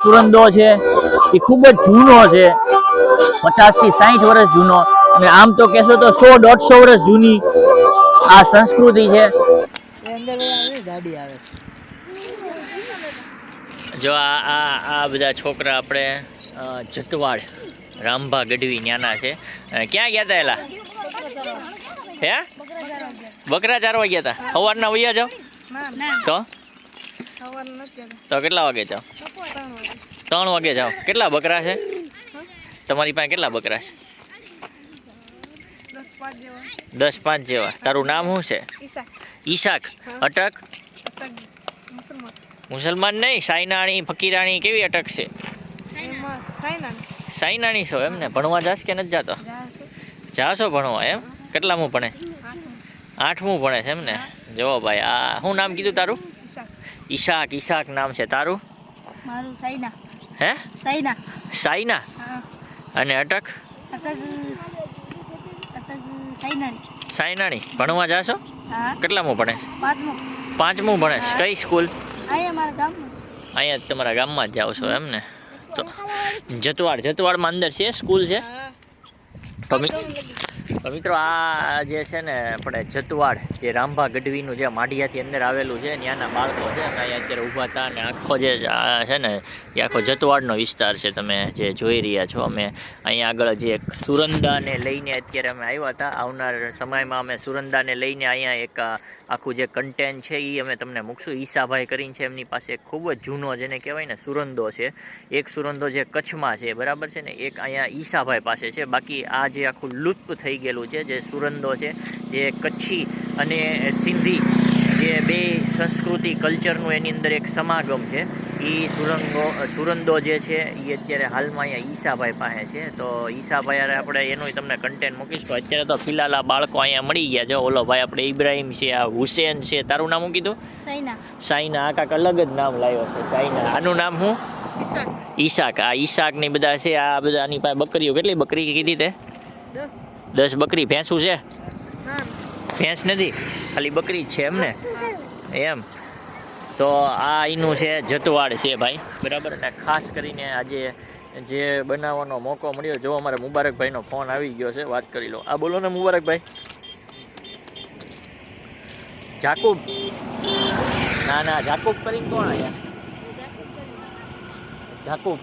સુરંદો છે એ ખૂબ જ જૂનો છે પચાસથી સાહીઠ વર્ષ જૂનો. અને આમ તો કહેશો તો સો દોઢસો વર્ષ જૂની આ સંસ્કૃતિ છે. જો આ આ આ બધા છોકરા આપણે જતવાડ રામભા ગઢવી ન્યાના છે. ક્યાં ગયા હતા એલા? હે? બકરા ચારવા ગયા હતા સવારના વૈયા જાઓ? તો? તો કેટલા વાગે જાઓ? ત્રણ વાગે. જાઓ. કેટલા બકરા છે? તમારી પાસે કેટલા બકરા છે? દસ પાંચ જેવા. તારું નામ શું છે? ઈશાક. અટક? મુસલમાન. નહીં સાઈનાણી ફકીરાણી કેવી અટક છે? સાઈનાણી. છો એમ ને ભણવા જાશ કે નથી જાતો? જાશો. ભણવા એમ? કેટલામું ભણે? આઠમું. ભણે છે એમ ને જો ભાઈ આ શું નામ કીધું તારું? ઈશાક ઈશાક નામ છે. તારું? મારું સાઈના હે? સાઈના સાઈના અને અટક? અટક અટક સાઈનાની સાઈનાણી ભણવા જાશો? હા. કેટલામું ભણે? પાંચમું. પાંચમું ભણે. કઈ સ્કૂલ? અહીંયા મારા ગામમાં અહીંયા તમારા ગામમાં જ જાઓ છો એમ ને? તો જતવાડ જતવાડમાં અંદર છે? સ્કૂલ છે? તો મિ- તો મિત્રો, આ જે છે ને આપણે જતવાડ, જે રામભા ગઢવીનું જે માઢિયાથી અંદર આવેલું છે ત્યાંના બાળકો છે અહીંયા અત્યારે ઊભા હતા અને આખો જે છે ને, એ આખો જતવાડનો વિસ્તાર છે તમે જે જોઈ રહ્યા છો. અમે અહીંયા આગળ જે સુરંદાને લઈને અત્યારે અમે આવ્યા હતા. આવનાર સમયમાં અમે સુરંદાને લઈને અહીંયા એક આખું જે કન્ટેન્ટ છે એ અમે તમને મૂકશું. ઈસાભાઈ કરીને છે, એમની પાસે ખૂબ જ જૂનો જેને કહેવાય ને સુરંદો છે. એક સુરંદો જે કચ્છમાં છે, બરાબર છે ને? એક અહીંયા ઈસાભાઈ પાસે છે. બાકી આ જે આખું લુપ્ત થઈ ગયેલું છે જે સુરંદો છે જે કચ્છી અને સિંધી જે બે સંસ્કૃતિ કલ્ચરનું એની અંદર એક સમાગમ છે. એ સુરંગો સુરંદો જે છે એ અત્યારે હાલમાં અહીંયા ઈશાભાઈ પાસે છે. તો ઈશાભાઈ આપણે એનું તમને કન્ટેન્ટ મૂકીશ. તો અત્યારે તો ફિલહાલ આ બાળકો અહીંયા મળી ગયા છે. ઓલો ભાઈ આપણે ઇબ્રાહીમ છે આ હુસેન છે. તારું નામ હું કીધું? સાઈના સાઈના આ કાંક અલગ જ નામ લાવ્યો છે સાઈના આનું નામ હું ઈશાક. આ ઈશાકની બધા છે આ બધાની પાસે બકરીઓ કેટલી બકરી કીધી તે? દસ. દસ બકરી ભેંસું છે? ભેંસ નથી ખાલી બકરી જ છે એમ ને એમ. તો આ એનું છે જતવાડ છે ભાઈ. બરાબર અને ખાસ કરીને આજે જે બનાવવાનો મોકો મળ્યો જો અમારે મુબારકભાઈનો ફોન આવી ગયો છે વાત કરી લો. આ બોલો ને મુબારકભાઈ. જાકુબ. ના ના જાકુબ કરીને કોણ આયા? જાકુબ.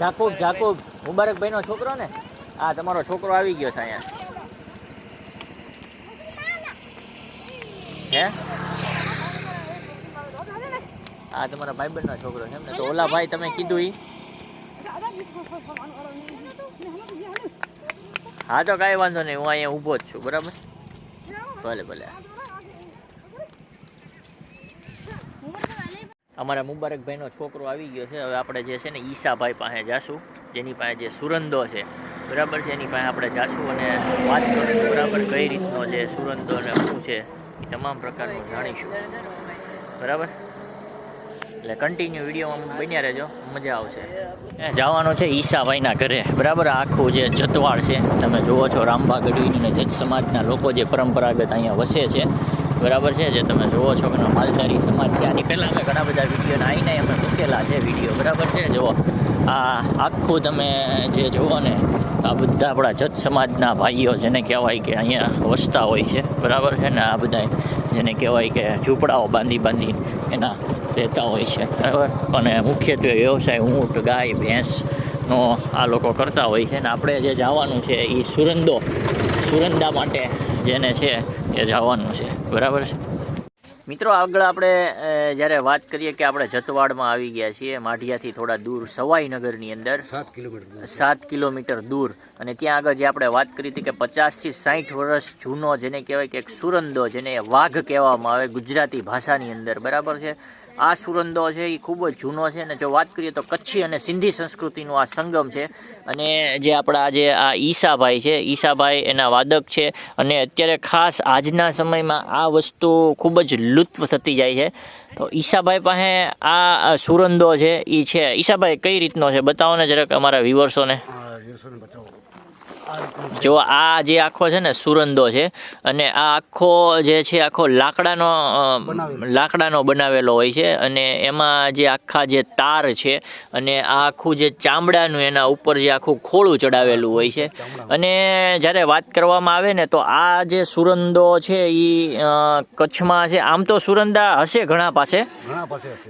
જાકુબ જાકુબ. મુબારકભાઈનો છોકરો ને આ તમારો છોકરો આવી ગયો છે અહીંયા. હે? આ તમારા ભાઈબંધનો છોકરો છે એમ તો ઓલા ભાઈ તમે કીધું ઈ? હા તો કાંઈ વાંધો નહીં, હું અહીંયા ઊભો જ છું, બરાબર? ભલે ભલે. અમારા મુબારકભાઈનો છોકરો આવી ગયો છે. હવે આપણે જે છે ને ઈશાભાઈ પાસે જાશું. જેની પાસે જે સુરંદો છે, બરાબર છે? એની પાસે આપણે જાશું અને વાત કરીશું બરાબર કઈ રીતનો જે સુરંદો અને શું છે, એ તમામ પ્રકારનું જાણીશું. બરાબર? એટલે કન્ટિન્યુ વિડીયોમાં બન્યા રહેજો, મજા આવશે. જવાનું છે ઈશાભાઈના ઘરે. બરાબર? આખું જે જતવાળ છે, તમે જુઓ છો રામબા ગઢવીની જત સમાજના લોકો જે પરંપરાગત અહીંયા વસે છે. બરાબર છે, જે તમે જુઓ છો કે માલધારી સમાજ છે. આની પહેલાં અમે ઘણા બધા વીડિયો આવીને અમે મૂકેલા છે વીડિયો બરાબર છે? જુઓ, આ આખું તમે જે જુઓ ને, આ બધા આપણા જત સમાજના ભાઈઓ જેને કહેવાય કે અહીંયા વસતા હોય છે, બરાબર છે? ને આ બધા જેને કહેવાય કે ઝૂંપડાઓ બાંધી બાંધી એના રહેતા હોય છે, બરાબર? અને મુખ્યત્વે વ્યવસાય ઊંટ, ગાય ભેંસનો આ લોકો કરતા હોય છે. ને આપણે જે જવાનું છે એ સુરંદો, સુરંદા માટે જેને છે એ જવાનું છે. બરાબર છે? મિત્રો આગળ આપણે જ્યારે વાત કરીએ કે આપણે જતવાડમાં આવી ગયા છીએ માઢિયાથી થોડા દૂર સવાઈનગરની અંદર. સાત કિલોમીટર સાત કિલોમીટર દૂર. અને ત્યાં આગળ જે આપણે વાત કરી હતી કે પચાસથી સાઠ વર્ષ જૂનો જેને કહેવાય કે એક સુરંદો જેને વાઘ કહેવામાં આવે ગુજરાતી ભાષાની અંદર. બરાબર છે? આ સુરંદો છે એ ખૂબ જ જૂનો છે અને જો વાત કરીએ તો કચ્છી અને સિંધી સંસ્કૃતિનું આ સંગમ છે. અને જે આપણા જે આ ઈસાભાઈ છે, ઈસાભાઈ એના વાદક છે અને અત્યારે ખાસ આજના સમયમાં આ વસ્તુ ખૂબ જ લુપ્ત થતી જાય છે. તો ઈશાભાઈ પાસે આ સુરંદો છે એ છે. ઈશાભાઈ કઈ રીતનો છે? બતાવો ને જરાક અમારા વ્યુઅર્સોને આ દિવસોને બતાવો આ રીતનું છે. જો આ જે આખો છે ને સુરંદો છે અને આ આખો જે છે આખો લાકડાનો લાકડાનો બનાવેલો હોય છે અને એમાં જે આખા જે તાર છે અને આ આખું જે ચામડાનું એના ઉપર જે આખું ખોળું ચડાવેલું હોય છે. અને જ્યારે વાત કરવામાં આવે ને તો આ જે સુરંદો છે એ કચ્છમાં છે. આમ તો સુરંદા હશે ઘણા પાસે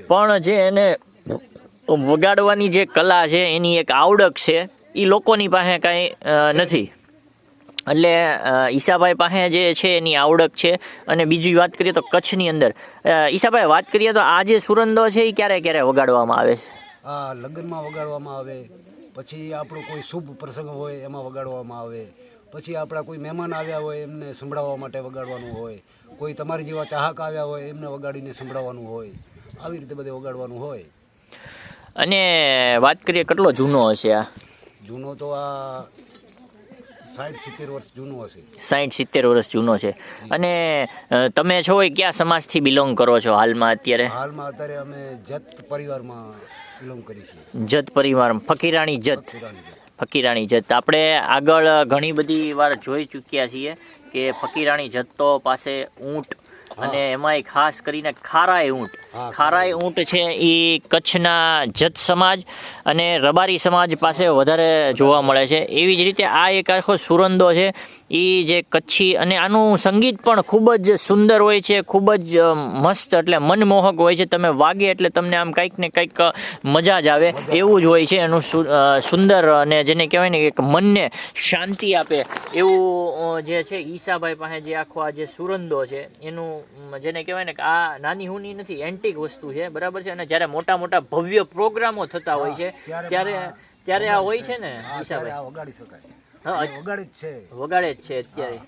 પણ જે એને વગાડવાની જે કલા છે એની એક આવડક છે. એ લોકોની પાસે કાંઈ નથી. એટલે ઈશાભાઈ પાસે જે છે એની આવડત છે. અને બીજી વાત કરીએ તો કચ્છની અંદર. ઈશાભાઈ વાત કરીએ તો આ જે સુરંદો છે એ ક્યારે ક્યારે વગાડવામાં આવે છે? આ લગ્નમાં વગાડવામાં આવે પછી આપણો કોઈ શુભ પ્રસંગ હોય એમાં વગાડવામાં આવે પછી આપણા કોઈ મહેમાન આવ્યા હોય એમને સંભળાવવા માટે વગાડવાનું હોય કોઈ તમારી જેવા ચાહક આવ્યા હોય એમને વગાડીને સંભળાવવાનું હોય આવી રીતે બધે વગાડવાનું હોય. અને વાત કરીએ કેટલો જૂનો હશે આ? જૂનો તો આ સાઠ સિત્તેર વર્ષ જૂનો હશે. સાઠ સિત્તેર વર્ષ જૂનો છે. અને તમે છો એ કયા સમાજથી બિલોંગ કરો છો હાલમાં અત્યારે? હાલમાં અત્યારે અમે જત પરિવારમાં બિલોંગ કરીએ છીએ. જત પરિવારમાં ફકીરાણી જત. ફકીરાણી જત. આપણે આગળ ઘણી બધી વાર જોઈ ચૂક્યા છીએ કે ફકીરાણી જત્તો પાસે ઊંટ અને એમાંય ખાસ કરીને ખારાય ઊંટ. હા, ખારાય ઊંટ છે એ કચ્છના જત સમાજ અને રબારી સમાજ પાસે વધારે જોવા મળે છે. એવી જ રીતે આ એક આખો સુરંદો છે. એ જે કચ્છી અને આનું સંગીત પણ ખૂબ જ સુંદર હોય છે ખૂબ જ મસ્ત એટલે મનમોહક હોય છે. તમે વાગે એટલે તમને આમ કંઈક ને કંઈક મજા જ આવે. એવું જ હોય છે એનું સુંદર અને જેને કહેવાય ને એક મનને શાંતિ આપે. એવું જે છે ઈસાભાઈ પાસે જે આખો આ જે સુરંદો છે એનું જેને કહેવાય ને કે આ નાની હુની નથી એન્ટિક વસ્તુ છે બરાબર છે? અને જ્યારે મોટા મોટા ભવ્ય પ્રોગ્રામો થતા હોય છે ત્યારે ત્યારે આ હોય છે ને વગાડી શકાય. જ છે. અત્યારે.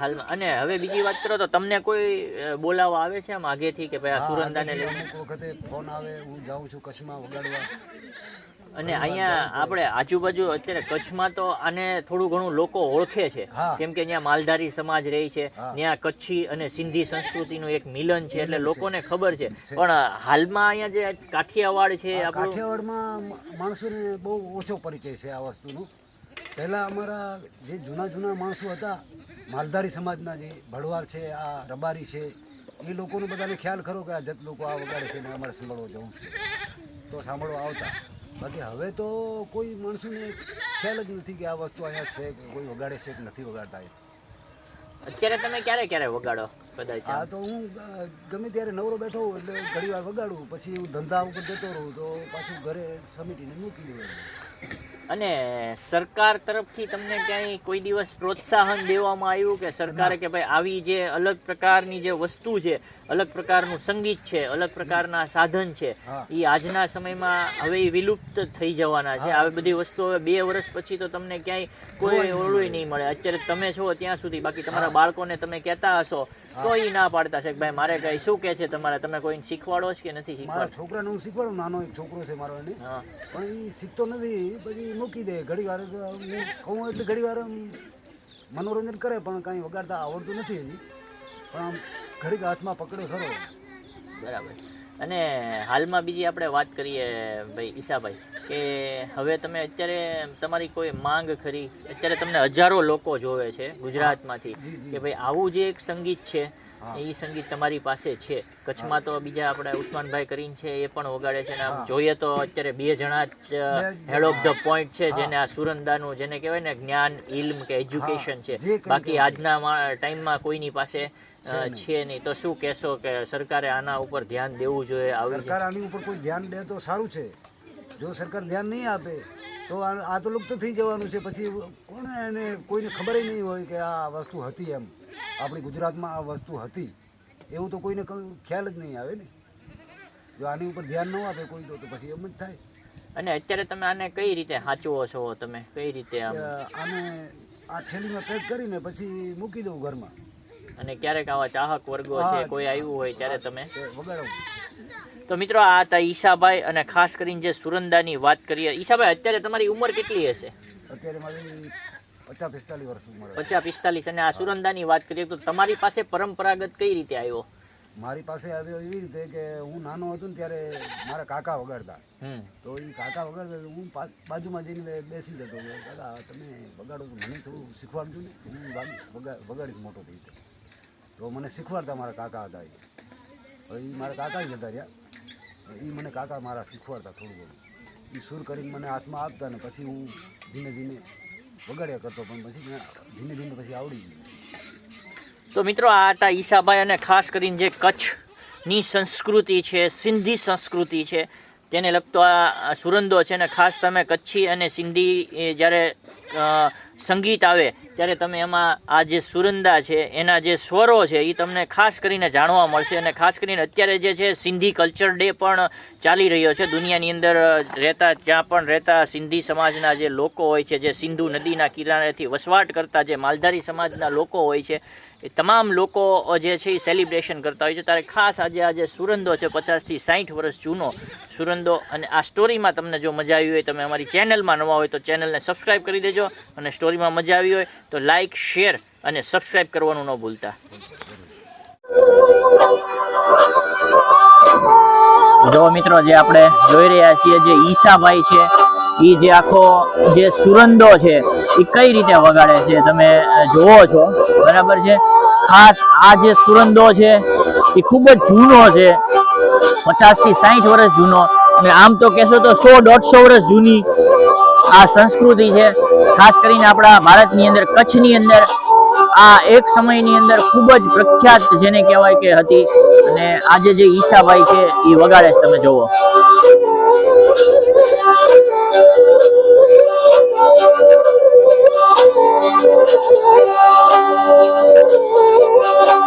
હાલમાં અને હવે બીજી વાત કરો તો તમને કોઈ બોલાવા આવે છે આમ આગેથી કે ભાઈ આ સુરંદાને લઈને? વખતે ફોન આવે હું જાઉં છું કચ્છમાં વગાડવા. અને અહીંયા આપણે આજુબાજુ અત્યારે કચ્છમાં તો આને થોડું ઘણું લોકો ઓળખે છે. કેમ કે ત્યાં માલધારી સમાજ રહે છે ત્યાં કચ્છી અને સિંધી સંસ્કૃતિનું એક મિલન છે એટલે લોકોને ખબર છે. પણ હાલમાં અહીંયા જે કાઠિયાવાડ છે આ કાઠિયાવાડમાં માણસોને બહુ ઓછો પરિચય છે આ વસ્તુનો. પહેલાં અમારા જે જૂના જૂના માણસો હતા માલધારી સમાજના જે ભડવાર છે આ રબારી છે એ લોકોનો બધાને ખ્યાલ ખરો કે આ જત લોકો આ વગાડે છે ને અમારે સાંભળવા જવું છે. તો સાંભળવા આવતા. બાકી હવે તો કોઈ માણસોને ખ્યાલ જ નથી કે આ વસ્તુ અહીંયા છે કે કોઈ વગાડે છે કે નથી વગાડતા અત્યારે તમે ક્યારે ક્યારે વગાડો કદાચ હા તો હું ગમે ત્યારે નવરો બેઠો હોઉં એટલે ઘણી વાર વગાડું. પછી હું ધંધા ઉપર જતો રહું તો પાછું ઘરે સમિટીને મૂકી દઉં અને સરકાર તરફથી તમને ક્યાંય કોઈ દિવસ પ્રોત્સાહન દેવામાં આવ્યું કે સરકારે કે ભાઈ આવી જે અલગ પ્રકારની જે વસ્તુ છે અલગ પ્રકારનું સંગીત છે અલગ પ્રકારના સાધન છે એ આજના સમયમાં હવે વિલુપ્ત થઈ જવાના છે. આવી બધી વસ્તુ હવે બે વર્ષ પછી તો તમને ક્યાંય કોઈ ઓળું નહીં મળે. અત્યારે તમે છો ત્યાં સુધી બાકી તમારા બાળકોને તમે કહેતા હશો તો એ ના પાડતા છે કે ભાઈ મારે કઈ શું કે છે તમારે? તમે કોઈને શીખવાડો છે કે નથી શીખવાડો છોકરાને હું શીખવાડું નાનો એક છોકરો છે મારો એને. પણ એ શીખતો નથી પછી મૂકી દે. ઘડી વાર કહું એટલે ઘડી વાર મનોરંજન કરે, પણ કાંઈ વગાડતા આવડતું નથી. પણ આમ ઘડીક હાથમાં પકડે ખરો. બરાબર. અને હાલમાં બીજી આપણે વાત કરીએ ભાઈ ઈશાભાઈ કે હવે તમે અત્યારે તમારી કોઈ માંગ ખરી? અત્યારે તમને હજારો લોકો જોવે છે ગુજરાતમાંથી. કે ભાઈ આવું જે એક સંગીત છે એ સંગીત તમારી પાસે છે? કચ્છમાં તો બીજા આપણે ઉસ્માનભાઈ કરીને છે એ પણ વગાડે છે ને આમ જોઈએ તો અત્યારે બે જણા જ હેડ ઓફ ધ પોઈન્ટ છે જેને આ સુરંદાનું જેને કહેવાય ને જ્ઞાન ઇલ્મ કે એજ્યુકેશન છે. બાકી આજના ટાઈમમાં કોઈની પાસે છે નહીં. તો શું કહેશો કે સરકારે આના ઉપર ધ્યાન દેવું જોઈએ આવી સરકાર આની ઉપર કોઈ ધ્યાન દે તો સારું છે. જો સરકાર ધ્યાન નહીં આપે તો આ તો લુપ્ત થઈ જવાનું છે. પછી કોને એને કોઈને ખબર નહીં હોય કે આ વસ્તુ હતી એમ. આપણી ગુજરાતમાં આ વસ્તુ હતી. એવું તો કોઈને ખ્યાલ જ નહીં આવે ને. જો આની ઉપર ધ્યાન ન આપે કોઈ તો પછી એમ જ થાય. અને અત્યારે તમે આને કઈ રીતે સાચવો છો તમે? કઈ રીતે આને આ થેલીમાં પેક કરીને પછી મૂકી દઉં ઘરમાં. અને ક્યારેક આવા ચાહક વર્ગો છે કોઈ આવ્યું હોય ત્યારે તમે તે મિત્રો આ હતા ઈશાભાઈ અને ખાસ કરીને જે સુરંદાની વાત કરીએ. ઈશાભાઈ અત્યારે તમારી ઉંમર કેટલી હશે? અત્યારે મારી પચાસ પિસ્તાલીસ વર્ષ ઉંમર પચાસ પિસ્તાલીસ અને આ સુરંદાની વાત કરીએ તો તમારી પાસે પરંપરાગત કઈ રીતે આવ્યો? મારી પાસે આવ્યો એવી રીતે કે હું નાનો હતો ને ત્યારે મારા કાકા વગાડતા. તો એ કાકા વગાડતા હું બાજુમાં જઈને બેસી જતો દાદા તમે વગાડો તો મને થોડું શીખવાડજો ને. હું વગાડીશ મોટો થઈ તો મને શીખવાડતા મારા કાકા હતા એ. હવે એ મારા કાકા જ હતા રહ્યા. એ મને કાકા મારા શીખવાડતા થોડું ઘણું. એ સુર કરીને મને હાથમાં આપતા ને પછી હું ધીમે ધીમે વગાડ્યા કરતો, પણ પછી ધીમે ધીમે પછી આવડી ગયું. તો મિત્રો, આ હતા ઈશાભાઈ અને ખાસ કરીને જે કચ્છની સંસ્કૃતિ છે, સિંધી સંસ્કૃતિ છે, તેને લગતો આ સુરંદો છે ને ખાસ તમે કચ્છી અને સિંધી જ્યારે સંગીત આવે, ત્યારે તમે એમાં આ જે સુરંદા છે, એના જે સ્વરો છે એ તમને ખાસ કરીને જાણવા મળશે અને ખાસ કરીને અત્યારે જે છે, સિંધી કલ્ચર ડે પણ ચાલી રહ્યો છે. દુનિયાની અંદર રહેતા, જ્યાં પણ રહેતા સિંધી સમાજના જે લોકો હોય છે, જે સિંધુ નદીના કિનારેથી વસવાટ કરતા જે માલધારી સમાજના લોકો હોય છે એ તમામ લોકો જે છે એ સેલિબ્રેશન કરતા હોય છે. ત્યારે ખાસ આજે આજે સુરંદો છે પચાસથી સાઠ વર્ષ જૂનો સુરંદો. અને આ સ્ટોરીમાં તમને જો મજા આવી હોય, તમે અમારી ચેનલમાં નવા હોય તો ચેનલને સબસ્ક્રાઈબ કરી દેજો. અને સ્ટોરીમાં મજા આવી હોય તો લાઇક શેર અને સબસ્ક્રાઈબ કરવાનું ન ભૂલતા. જો મિત્રો, જે આપણે જોઈ રહ્યા છીએ, જે ઈસાભાઈ છે એ જે આખો જે સુરંદો છે એ કઈ રીતે વગાડે છે તમે જોવો છો? બરાબર છે? ખાસ આ જે સુરંદો છે એ ખૂબ જ જૂનો છે પચાસથી સાહીઠ વર્ષ જૂનો. અને આમ તો કહેશો તો સો દોઢસો વર્ષ જૂની આ સંસ્કૃતિ છે. ખાસ કરીને આપણા ભારતની અંદર, કચ્છની અંદર, આ એક સમયની અંદર ખૂબ જ પ્રખ્યાત જેને કહેવાય કે હતી. અને આજે જે ઈશાભાઈ છે એ વગાડે તમે જોવો. Thank you.